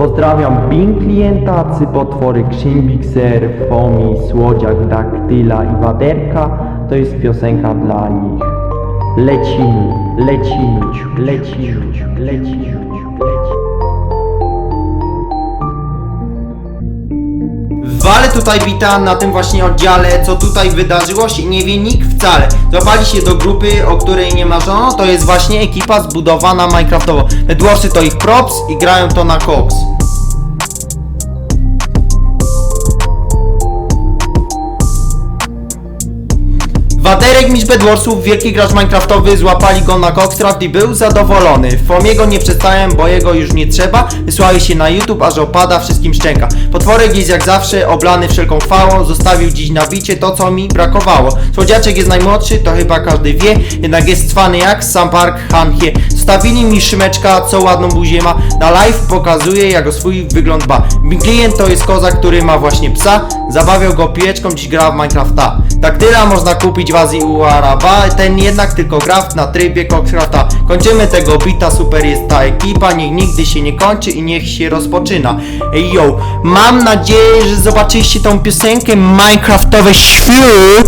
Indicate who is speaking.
Speaker 1: Pozdrawiam Bing klientacy, potwory Ksimbixer, Fomi, Słodziak, Daktyla i Waderka. To jest piosenka dla nich. Lecimy, lecimy, lecimy, lecimy, lecimy.
Speaker 2: Wale tutaj witam na tym właśnie oddziale, co tutaj wydarzyło się nie wie nikt wcale. Złapali się do grupy, o której nie marzono, to jest właśnie ekipa zbudowana Minecraftowo. Edwarsy to ich props i grają to na koks. Waderek mistrz Bedwarsów, wielki gracz Minecraftowy, złapali go na Coxcraft i był zadowolony. Fomiego nie przestałem, bo jego już nie trzeba. Wysłali się na YouTube, aż opada, wszystkim szczęka. Potworek jest jak zawsze, oblany wszelką chwałą, zostawił dziś na bicie to, co mi brakowało. Słodziaczek jest najmłodszy, to chyba każdy wie, jednak jest cwany jak sam Park Han-hie. Zostawili mi szymeczka, co ładną buzię ma. Na live pokazuje, jak o swój wygląd ba. Klient to jest koza, który ma właśnie psa. Zabawiał go piłeczką, dziś gra w Minecrafta. Taktyla można kupić w Azji u Araba, ten jednak tylko gra na trybie Coxcrafta. Kończymy tego bita, super jest ta ekipa, niech nigdy się nie kończy i niech się rozpoczyna. Ej yo, mam nadzieję, że zobaczyliście tą piosenkę Minecraftowe świry.